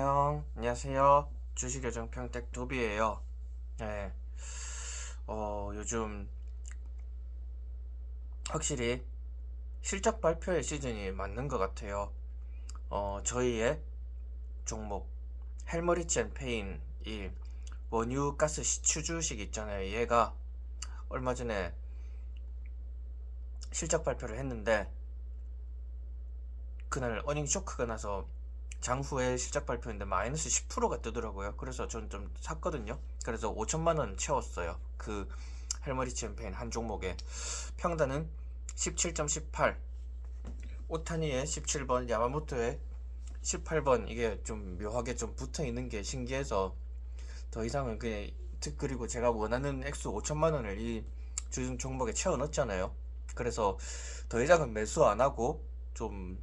안녕, 안녕하세요. 주식요정 평택 도비예요. 네, 어, 요즘 확실히 실적 발표의 시즌이 맞는 것 같아요. 어, 저희의 종목 헬머리치 앤 페인 이 원유 가스 시추 주식 있잖아요. 얘가 얼마 전에 실적 발표를 했는데 그날 어닝 쇼크가 나서 장후에 실적 발표인데 마이너스 10%가 뜨더라고요. 그래서 전 좀 샀거든요. 그래서 5천만 원 채웠어요. 그 헬머리 챔페인 한 종목에 평단은 17.18 오타니의 17번 야마모토의 18번 이게 좀 묘하게 좀 붙어 있는 게 신기해서 더 이상은 그냥 특- 그리고 제가 원하는 액수 5천만 원을 이 주중 종목에 채워 넣었잖아요. 그래서 더 이상은 매수 안 하고 좀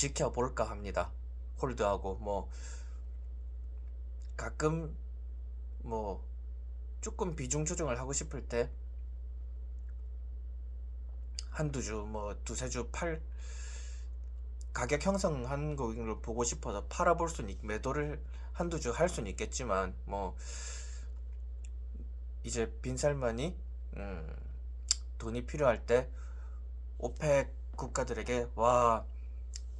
지켜볼까 합니다. 홀드하고 뭐 가끔 뭐 조금 비중 조정을 하고 싶을 때 한두 주 뭐 두세 주 팔 가격 형성한 거를 보고 싶어서 팔아볼 수는 있, 매도를 한두 주 할 수는 있겠지만 뭐 이제 빈살만이 음, 돈이 필요할 때 오펙 국가들에게 와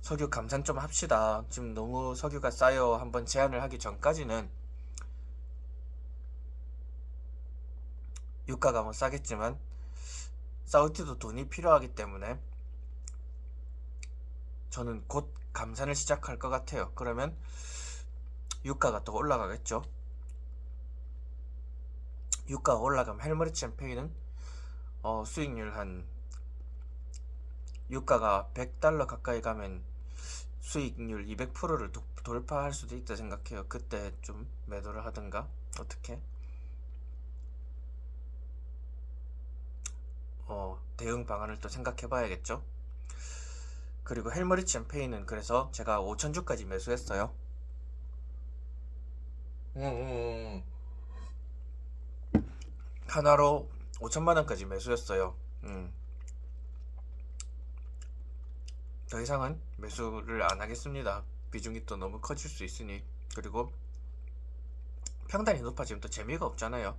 석유 감산 좀 합시다. 지금 너무 석유가 싸요. 한번 제안을 하기 전까지는 유가가 뭐 싸겠지만 사우디도 돈이 필요하기 때문에 저는 곧 감산을 시작할 것 같아요. 그러면 유가가 또 올라가겠죠. 유가가 올라가면 헬머리 챔페인은 어, 수익률 한 유가가 100달러 가까이 가면 수익률 200%를 돌파할 수도 있다 생각해요. 그때 좀 매도를 하든가 어떻게 어, 대응 방안을 또 생각해 봐야겠죠. 그리고 헬머리 챔페인은 그래서 제가 5천주까지 매수했어요. 음, 음, 음. 하나로 5천만 원까지 매수했어요. 음. 더 이상은 매수를 안 하겠습니다. 비중이 또 너무 커질 수 있으니. 그리고 평단이 높아지면 또 재미가 없잖아요.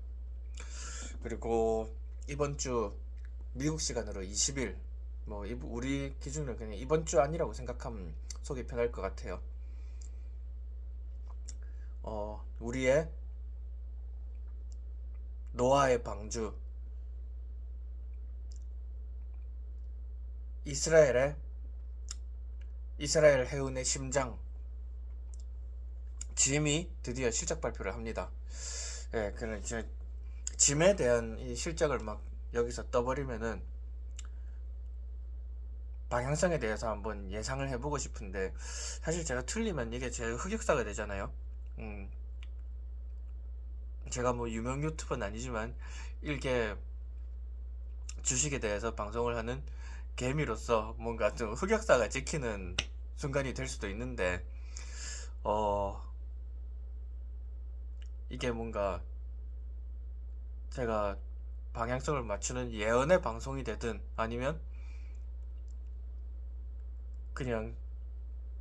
그리고 이번 주 미국 시간으로 20일, 뭐 이- 우리 기준으로 그냥 이번 주 아니라고 생각하면 속이 편할 것 같아요. 어, 우리의 노아의 방주, 이스라엘의 이스라엘 해운의 심장 짐이 드디어 실적 발표를 합니다. 예, 그는 이제 짐에 대한 이 실적을 막 여기서 떠버리면은 방향성에 대해서 한번 예상을 해보고 싶은데 사실 제가 틀리면 이게 제 흑역사가 되잖아요. 음, 제가 뭐 유명 유튜버는 아니지만 일개 주식에 대해서 방송을 하는 개미로서 뭔가 좀 흑역사가 찍히는 순간이 될 수도 있는데 어 이게 뭔가 제가 방향성을 맞추는 예언의 방송이 되든 아니면 그냥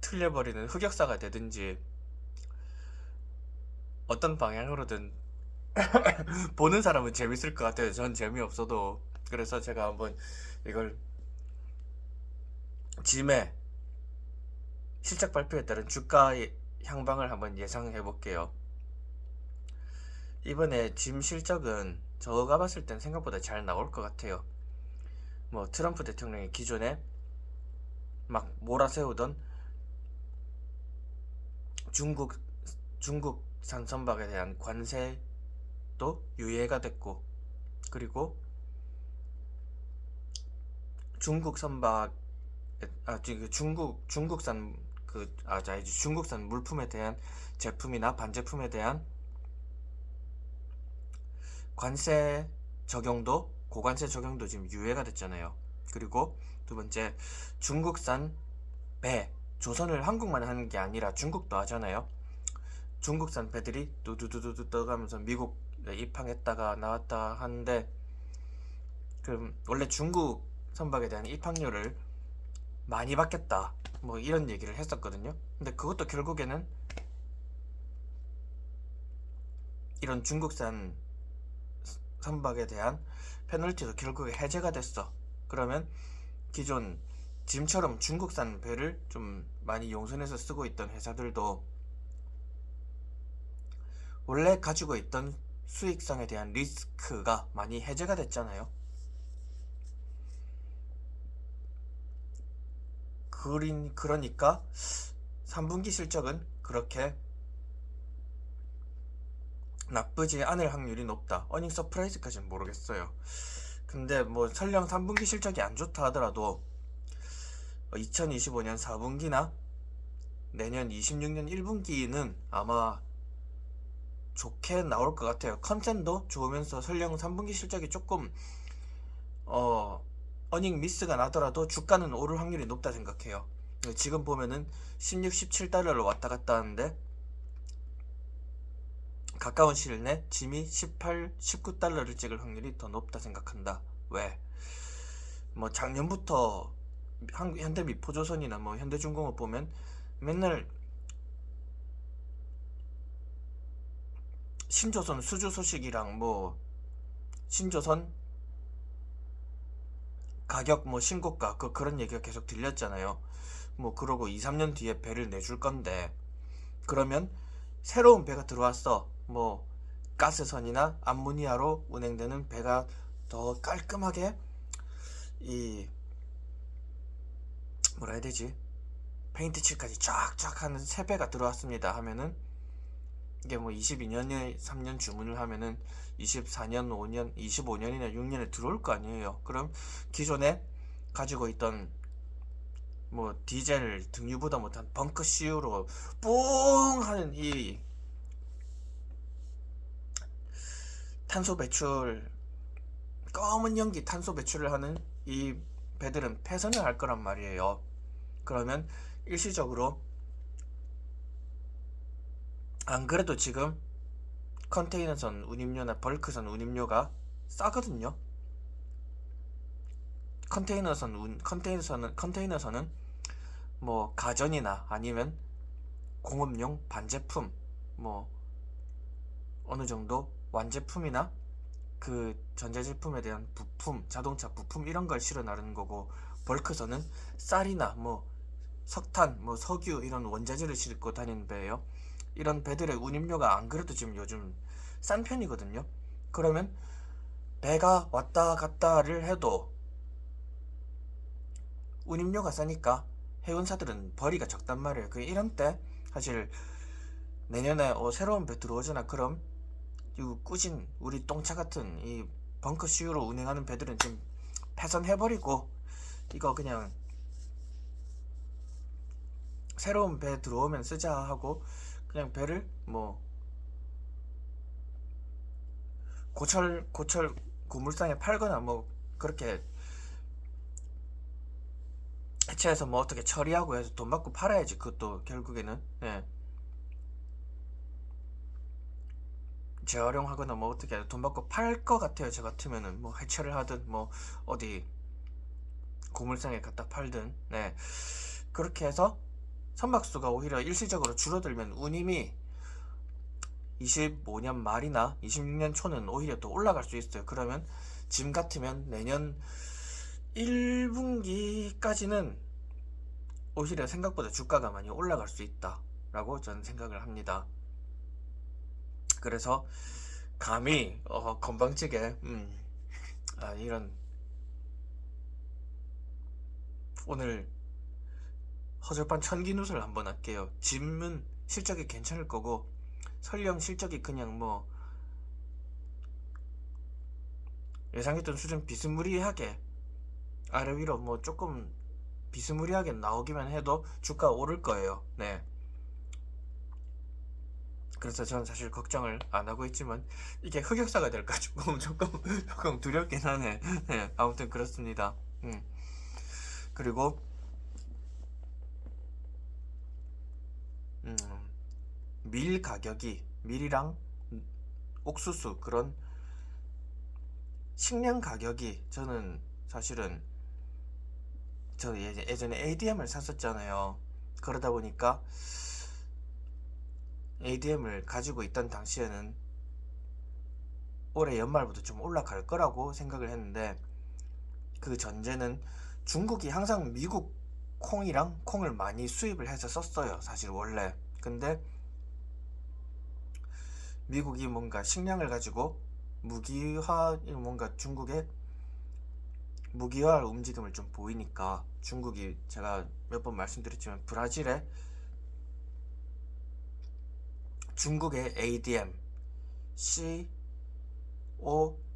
틀려버리는 흑역사가 되든지 어떤 방향으로든 보는 사람은 재밌을 것 같아요. 전 재미없어도 그래서 제가 한번 이걸 짐의 실적 발표에 따른 주가 향방을 한번 예상해 볼게요. 이번에 짐 실적은 저가 봤을 땐 생각보다 잘 나올 것 같아요. 뭐 트럼프 대통령이 기존에 막 몰아세우던 중국 중국산 선박에 대한 관세도 유예가 됐고 그리고 중국 선박 아 중국 중국산 그 아 자 이제 중국산 물품에 대한 제품이나 반제품에 대한 관세 적용도 고관세 적용도 지금 유예가 됐잖아요. 그리고 두 번째 중국산 배 조선을 한국만 하는 게 아니라 중국도 하잖아요. 중국산 배들이 두두두두두 떠가면서 미국에 입항했다가 나왔다 하는데 그럼 원래 중국 선박에 대한 입항료를 많이 받겠다 뭐 이런 얘기를 했었거든요. 근데 그것도 결국에는 이런 중국산 선박에 대한 페널티도 결국에 해제가 됐어. 그러면 기존 짐처럼 중국산 배를 좀 많이 용선해서 쓰고 있던 회사들도 원래 가지고 있던 수익성에 대한 리스크가 많이 해제가 됐잖아요. 그린 그러니까 3분기 실적은 그렇게 나쁘지 않을 확률이 높다. 어닝 서프라이즈까지는 모르겠어요. 근데 뭐 설령 3분기 실적이 안 좋다 하더라도 2025년 4분기나 내년 26년 1분기는 아마 좋게 나올 것 같아요. 컨센도 좋으면서 설령 3분기 실적이 조금 어 어닝 미스가 나더라도 주가는 오를 확률이 높다 생각해요. 지금 보면은 16, 17달러를 왔다 갔다 하는데 가까운 시일 내 짐이 18, 19달러를 찍을 확률이 더 높다 생각한다. 왜? 뭐 작년부터 한- 현대미 포조선이나 뭐 현대중공업 보면 맨날 신조선 수주 소식이랑 뭐 신조선 가격 뭐 신고가 그 그런 얘기가 계속 들렸잖아요. 뭐 그러고 2, 3년 뒤에 배를 내줄 건데 그러면 새로운 배가 들어왔어. 뭐 가스선이나 암모니아로 운행되는 배가 더 깔끔하게 이 뭐라 해야 되지? 페인트 칠까지 쫙쫙 하는 새 배가 들어왔습니다 하면은 이게 뭐 22년에 3년 주문을 하면은 24년, 5년, 25년이나 6년에 들어올 거 아니에요. 그럼 기존에 가지고 있던 뭐 디젤 등유보다 못한 벙커 CU로 뽕 하는 이 탄소 배출 검은 연기 탄소 배출을 하는 이 배들은 폐선을 할 거란 말이에요. 그러면 일시적으로 안 그래도 지금 컨테이너선 운임료나 벌크선 운임료가 싸거든요. 컨테이너선 운 컨테이너선은 컨테이너선은 뭐 가전이나 아니면 공업용 반제품 뭐 어느 정도 완제품이나 그 전자제품에 대한 부품, 자동차 부품 이런 걸 실어 나르는 거고 벌크선은 쌀이나 뭐 석탄, 뭐 석유 이런 원자재를 싣고 다니는 배예요. 이런 배들의 운임료가 안 그래도 지금 요즘 싼 편이거든요. 그러면 배가 왔다 갔다를 해도 운임료가 싸니까 해운사들은 벌이가 적단 말이에요. 그 이런 때 사실 내년에 어, 새로운 배 들어오잖아. 그럼 이 꾸진 우리 똥차 같은 이 벙커 CU로 운행하는 배들은 좀 폐선해버리고 이거 그냥 새로운 배 들어오면 쓰자 하고 그냥 배를 뭐 고철 고철 고물상에 팔거나 뭐 그렇게 해체해서 뭐 어떻게 처리하고 해서 돈 받고 팔아야지 그것도 결국에는. 예. 재활용하거나 뭐 어떻게 돈 받고 팔 것 같아요. 저 같으면은 뭐 해체를 하든 뭐 어디 고물상에 갖다 팔든. 네. 그렇게 해서 선박수가 오히려 일시적으로 줄어들면 운임이 25년 말이나 26년 초는 오히려 또 올라갈 수 있어요. 그러면 지금 같으면 내년 1분기까지는 오히려 생각보다 주가가 많이 올라갈 수 있다라고 저는 생각을 합니다. 그래서 감히 어, 건방지게 음, 아, 이런 오늘 허접한 천기누설 한번 할게요. 짐은 실적이 괜찮을 거고 설령 실적이 그냥 뭐 예상했던 수준 비스무리하게 아래 위로 뭐 조금 비스무리하게 나오기만 해도 주가 오를 거예요. 네. 그래서 저는 사실 걱정을 안 하고 있지만 이게 흑역사가 될까 조금 조금 조금 두렵긴 하네. 네, 아무튼 그렇습니다. 음. 그리고 음, 밀 가격이 밀이랑 옥수수 그런 식량 가격이 저는 사실은 저 예- 예전에 ADM을 샀었잖아요. 그러다 보니까 ADM을 가지고 있던 당시에는 올해 연말부터 좀 올라갈 거라고 생각을 했는데 그 전제는 중국이 항상 미국 콩이랑 콩을 많이 수입을 해서 썼어요. 사실 원래. 근데 미국이 뭔가 식량을 가지고 무기화 뭔가 중국의 무기화 움직임을 좀 보이니까 중국이 제가 몇 번 말씀드렸지만 브라질에 중국의 ADM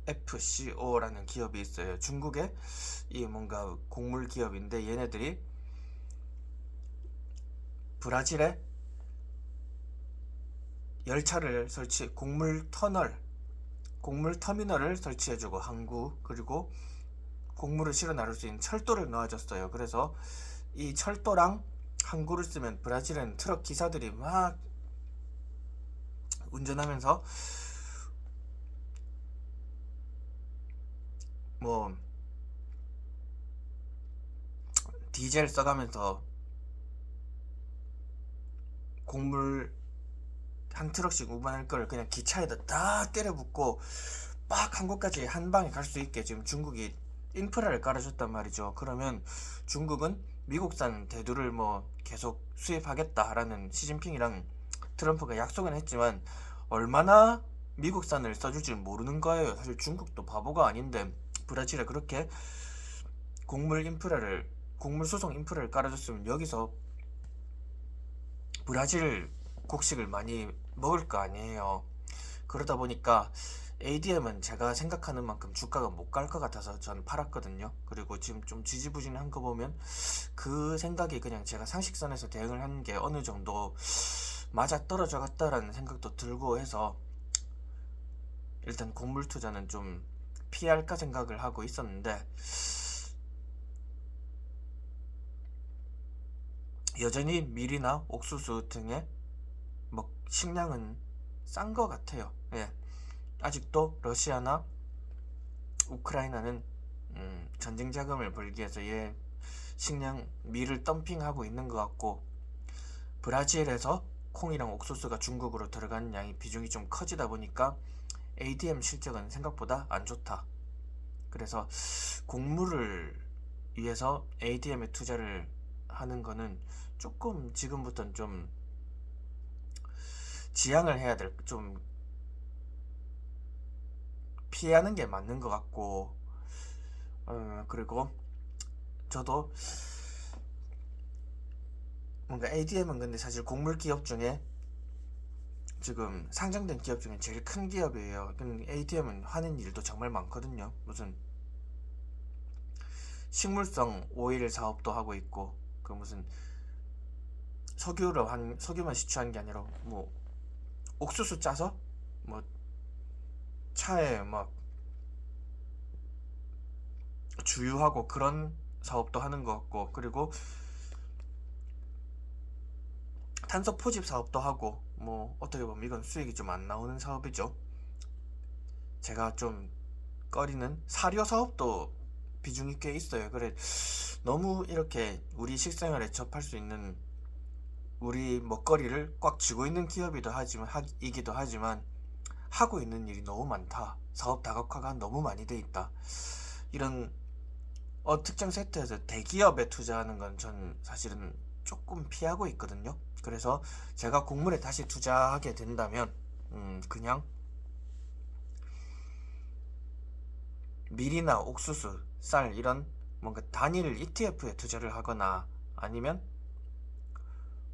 COFCO라는 기업이 있어요. 중국의 이 뭔가 곡물 기업인데 얘네들이 브라질에 열차를 설치 곡물 터널 곡물 터미널을 설치해주고 항구 그리고 곡물을 실어 나를 수 있는 철도를 놓아줬어요. 그래서 이 철도랑 항구를 쓰면 브라질은 트럭 기사들이 막 운전하면서 뭐 디젤 써가면서 곡물 한 트럭씩 운반할 걸 그냥 기차에다 다 때려 붓고 막 한국까지 한 방에 갈 수 있게 지금 중국이 인프라를 깔아줬단 말이죠. 그러면 중국은 미국산 대두를 뭐 계속 수입하겠다라는 시진핑이랑 트럼프가 약속은 했지만 얼마나 미국산을 써줄지 모르는 거예요. 사실 중국도 바보가 아닌데 브라질에 그렇게 곡물 인프라를 곡물 수송 인프라를 깔아줬으면 여기서 브라질 곡식을 많이 먹을 거 아니에요. 그러다 보니까 ADM은 제가 생각하는 만큼 주가가 못 갈 것 같아서 전 팔았거든요. 그리고 지금 좀 지지부진한 거 보면 그 생각이 그냥 제가 상식선에서 대응을 하는 게 어느 정도 맞아 떨어져 갔다라는 생각도 들고 해서 일단 곡물 투자는 좀 피할까 생각을 하고 있었는데 여전히 밀이나 옥수수 등의 뭐 식량은 싼 것 같아요. 예. 아직도 러시아나 우크라이나는 음, 전쟁 자금을 벌기 위해서 얘 식량 밀을 덤핑하고 있는 것 같고 브라질에서 콩이랑 옥수수가 중국으로 들어가는 양이 비중이 좀 커지다 보니까 ADM 실적은 생각보다 안 좋다. 그래서 곡물을 위해서 ADM에 투자를 하는 거는 조금 지금부터는 좀 지양을 해야 될, 좀 피하는 게 맞는 것 같고, 어, 그리고 저도 뭔가 ADM은 근데 사실 곡물 기업 중에 지금 상장된 기업 중에 제일 큰 기업이에요. 근데 ADM은 하는 일도 정말 많거든요. 무슨 식물성 오일 사업도 하고 있고, 그 무슨 석유로 한 석유만 시추한 게 아니라 뭐 옥수수 짜서 뭐 차에 막 주유하고 그런 사업도 하는 것 같고 그리고 탄소 포집 사업도 하고 뭐 어떻게 보면 이건 수익이 좀 안 나오는 사업이죠. 제가 좀 꺼리는 사료 사업도 비중이 꽤 있어요. 그래 너무 이렇게 우리 식생활에 접할 수 있는 우리 먹거리를 꽉 쥐고 있는 기업이기도 하지만 하, 이기도 하지만 하고 있는 일이 너무 많다. 사업 다각화가 너무 많이 돼 있다. 이런 어, 특정 섹터에서 대기업에 투자하는 건 전 사실은 조금 피하고 있거든요. 그래서 제가 곡물에 다시 투자하게 된다면 음, 그냥 밀이나 옥수수, 쌀 이런 뭔가 단일 ETF에 투자를 하거나 아니면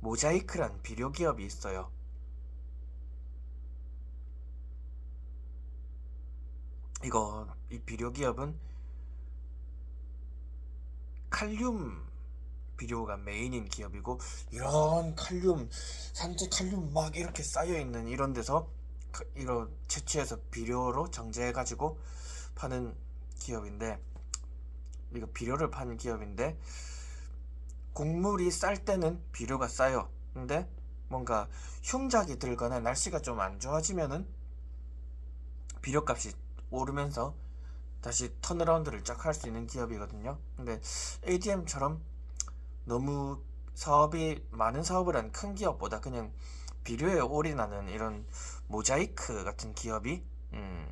모자이크란 비료 기업이 있어요. 이거 이 비료 기업은 칼륨 비료가 메인인 기업이고 이런 칼륨 산재 칼륨 막 이렇게 쌓여 있는 이런 데서 그- 이거 채취해서 비료로 정제해 가지고 파는 기업인데 이거 비료를 파는 기업인데 곡물이 쌀 때는 비료가 싸요. 근데 뭔가 흉작이 들거나 날씨가 좀 안 좋아지면은 비료값이 오르면서 다시 턴어라운드를 쫙 할 수 있는 기업이거든요. 근데 ADM처럼 너무 사업이 많은 사업을 한 큰 기업보다 그냥 비료에 올인하는 이런 모자이크 같은 기업이 음,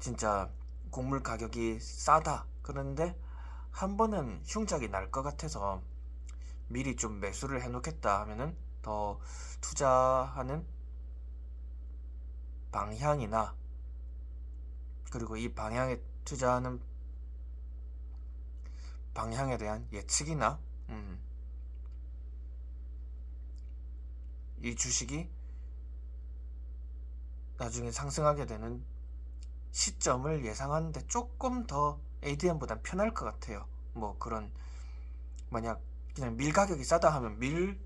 진짜 곡물 가격이 싸다. 그런데 한 번은 흉작이 날 것 같아서 미리 좀 매수를 해놓겠다 하면은 더 투자하는 방향이나 그리고 이 방향에 투자하는 방향에 대한 예측이나 음, 이 주식이 나중에 상승하게 되는 시점을 예상하는데 조금 더 ADM보단 편할 것 같아요. 뭐 그런 만약 그냥 밀 가격이 싸다 하면 밀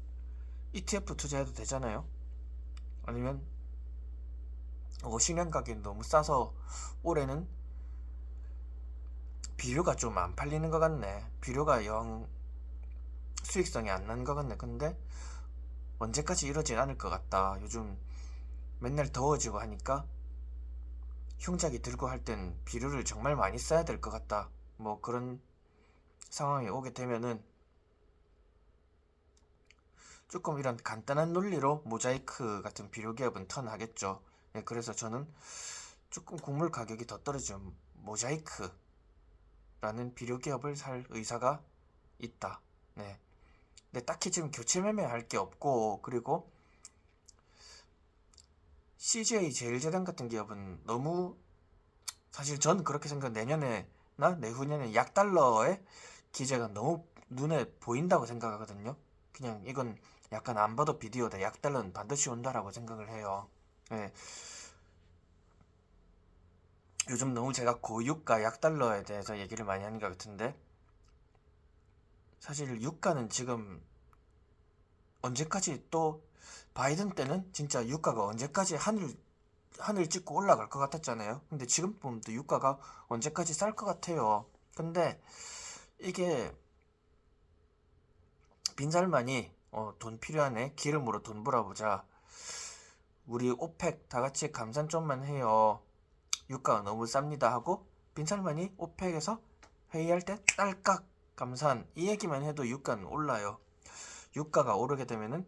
ETF 투자해도 되잖아요. 아니면 오식량 가격이 너무 싸서 올해는 비료가 좀 안 팔리는 것 같네. 비료가 영 수익성이 안 나는 것 같네. 근데 언제까지 이러진 않을 것 같다. 요즘 맨날 더워지고 하니까 흉작이 들고 할 땐 비료를 정말 많이 써야 될 것 같다. 뭐 그런 상황이 오게 되면은 조금 이런 간단한 논리로 모자이크 같은 비료 기업은 턴하겠죠. 예, 그래서 저는 조금 곡물 가격이 더 떨어지면 모자이크라는 비료 기업을 살 의사가 있다. 네. 근데 딱히 지금 교체 매매할 게 없고 그리고 CJ 제일제당 같은 기업은 너무 사실 저는 그렇게 생각 내년에나 내후년에 약 달러의 기재가 너무 눈에 보인다고 생각하거든요. 그냥 이건 약간 안 봐도 비디오다. 약 달러는 반드시 온다라고 생각을 해요. 예. 요즘 너무 제가 고유가 약 달러에 대해서 얘기를 많이 하는 것 같은데 사실 유가는 지금 언제까지 또 바이든 때는 진짜 유가가 언제까지 하늘 하늘 찍고 올라갈 것 같았잖아요. 근데 지금 보면 또 유가가 언제까지 쌀 것 같아요. 근데 이게 빈살만이 어, 돈 필요하네 기름으로 돈 벌어보자. 우리 오펙 다 같이 감산 좀만 해요. 유가가 너무 쌉니다 하고 빈살만이 오펙에서 회의할 때 딸깍 감산 이 얘기만 해도 유가는 올라요. 유가가 오르게 되면은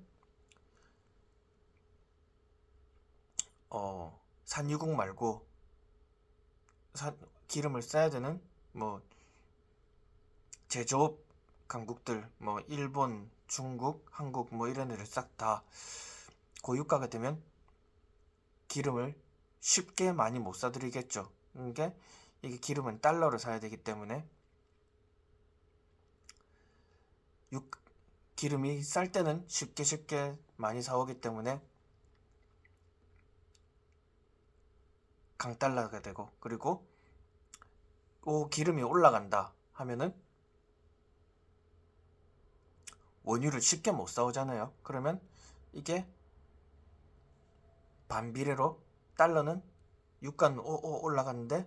어 산유국 말고 산 기름을 써야 되는 뭐 제조업 강국들 뭐 일본, 중국, 한국 뭐 이런 애들 싹다 고유가가 되면 기름을 쉽게 많이 못 사드리겠죠. 이게 이게 기름은 달러로 사야 되기 때문에 육 기름이 쌀 때는 쉽게 쉽게 많이 사오기 때문에 강달러가 되고 그리고 오 기름이 올라간다 하면은 원유를 쉽게 못 사오잖아요. 그러면 이게 반비례로 달러는 유가는 오오 올라가는데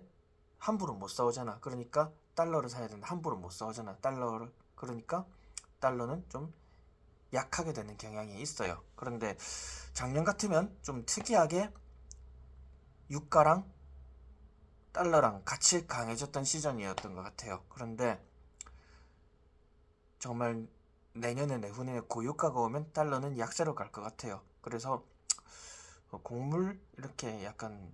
함부로 못 사오잖아. 그러니까 달러를 사야 되는데 함부로 못 사오잖아. 달러를 그러니까 달러는 좀 약하게 되는 경향이 있어요. 그런데 작년 같으면 좀 특이하게 유가랑 달러랑 같이 강해졌던 시즌이었던 것 같아요. 그런데 정말 내년에 내후년에 고유가가 오면 달러는 약세로 갈 것 같아요. 그래서 곡물 이렇게 약간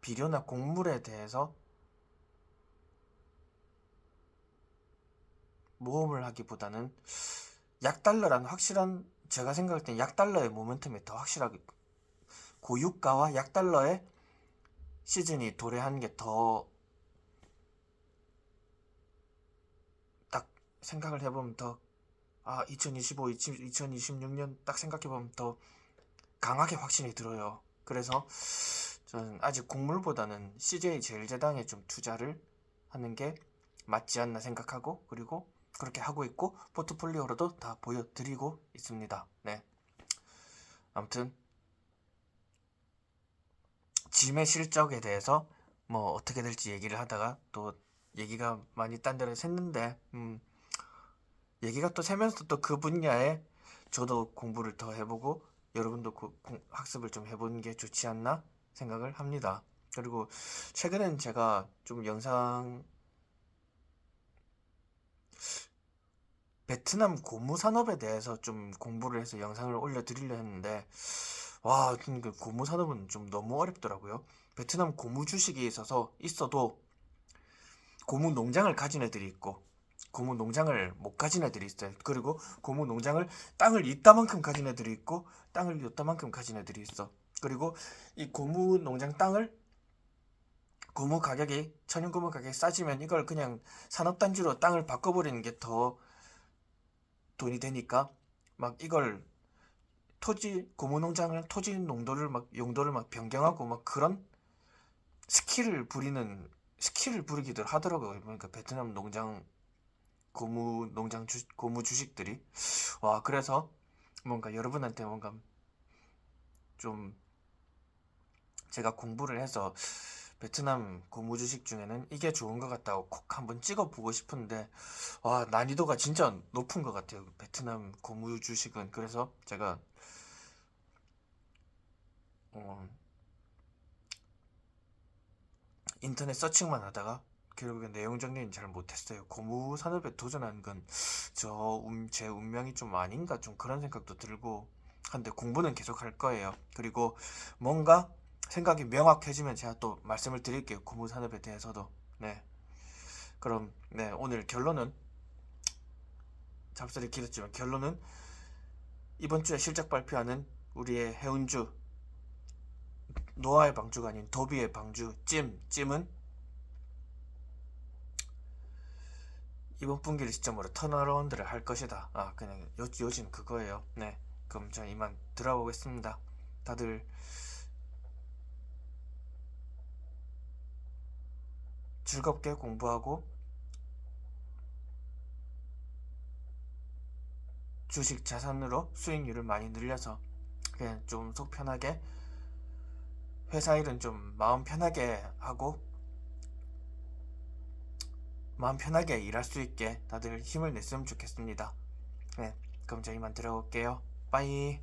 비료나 곡물에 대해서 모험을 하기보다는 약달러라는 확실한 제가 생각할 땐 약달러의 모멘텀이 더 확실하게 고유가와 약달러의 시즌이 도래하는 게더 딱 생각을 해보면 더 아, 2025, 2026년 딱 생각해보면 더 강하게 확신이 들어요. 그래서 저는 아직 곡물보다는 CJ 제일제당에 좀 투자를 하는 게 맞지 않나 생각하고 그리고 그렇게 하고 있고 포트폴리오로도 다 보여드리고 있습니다. 네. 아무튼 짐의 실적에 대해서 뭐 어떻게 될지 얘기를 하다가 또 얘기가 많이 딴 데로 샜는데 음, 얘기가 또 새면서 또 그 분야에 저도 공부를 더 해보고 여러분도 그 공- 학습을 좀 해보는 게 좋지 않나 생각을 합니다. 그리고 최근엔 제가 좀 영상 베트남 고무 산업에 대해서 좀 공부를 해서 영상을 올려드리려 했는데 와, 그 고무 산업은 좀 너무 어렵더라고요. 베트남 고무 주식이 있어서 있어도 고무 농장을 가진 애들이 있고 고무 농장을 못 가진 애들이 있어요. 그리고 고무 농장을 땅을 이따만큼 가진 애들이 있고 땅을 이따만큼 가진 애들이 있어. 그리고 이 고무 농장 땅을 고무 가격이 천연 고무 가격이 싸지면 이걸 그냥 산업 단지로 땅을 바꿔버리는 게 더 돈이 되니까 막 이걸 토지 고무 농장을 토지 농도를 막 용도를 막 변경하고 막 그런 스킬을 부리는 스킬을 부리기도 하더라고요. 그러니까 베트남 농장 고무 농장 주 고무 주식들이 와 그래서 뭔가 여러분한테 뭔가 좀 제가 공부를 해서 베트남 고무 주식 중에는 이게 좋은 것 같다고 콕 한번 찍어보고 싶은데 와 난이도가 진짜 높은 것 같아요 베트남 고무 주식은. 그래서 제가 어, 인터넷 서칭만 하다가 결국에 내용 정리는 잘 못했어요. 고무 산업에 도전한 건 저제 운명이 좀 아닌가 좀 그런 생각도 들고 한데 공부는 계속 할 거예요. 그리고 뭔가 생각이 명확해지면 제가 또 말씀을 드릴게요. 고무 산업에 대해서도. 네. 그럼 네, 오늘 결론은 잡설이 길었지만 결론은 이번 주에 실적 발표하는 우리의 해운주 노아의 방주가 아닌 도비의 방주 찜 찜은 이번 분기를 시점으로 턴어라운드를 할 것이다. 아 그냥 요, 요즘 그거예요. 네. 그럼 저 이만 들어보겠습니다. 다들 즐겁게 공부하고 주식 자산으로 수익률을 많이 늘려서 그냥 좀 속 편하게 회사 일은 좀 마음 편하게 하고 마음 편하게 일할 수 있게 다들 힘을 냈으면 좋겠습니다. 네, 그럼 저희만 들어올게요. 빠이.